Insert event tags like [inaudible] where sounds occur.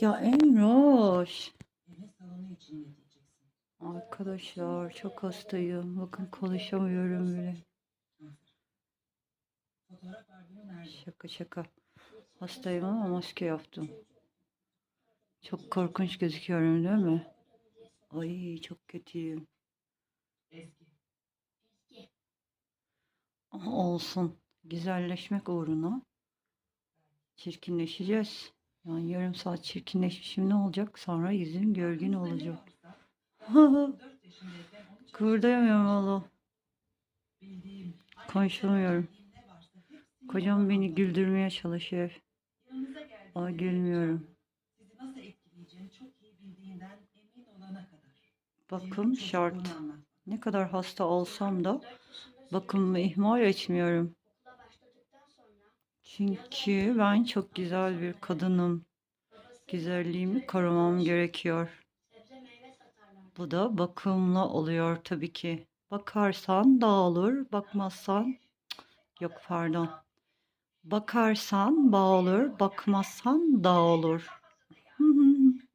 Ya Emroş. Arkadaşlar çok hastayım. Bakın konuşamıyorum bile. Şaka şaka. Hastayım ama maske yaptım. Çok korkunç gözüküyorum değil mi? Ay çok kötüyüm. Olsun. Güzelleşmek uğruna çirkinleşeceğiz. Yani yarım saat çirkinleşmişim ne olacak? Sonra yüzüm gölgün olacak. 4 [laughs] yaşındayken onu Kıvırdayamıyorum valla. Konuşamıyorum. Kocam beni güldürmeye çalışıyor. Ama gülmüyorum. Bakım şart. Ne kadar hasta olsam da bakımımı ihmal etmiyorum. Çünkü ben çok güzel bir kadınım. Güzelliğimi korumam gerekiyor. Bu da bakımla oluyor tabii ki. Bakarsan dağılır, bakmazsan yok pardon. Bakarsan bağ olur, bakmazsan dağ olur. [laughs]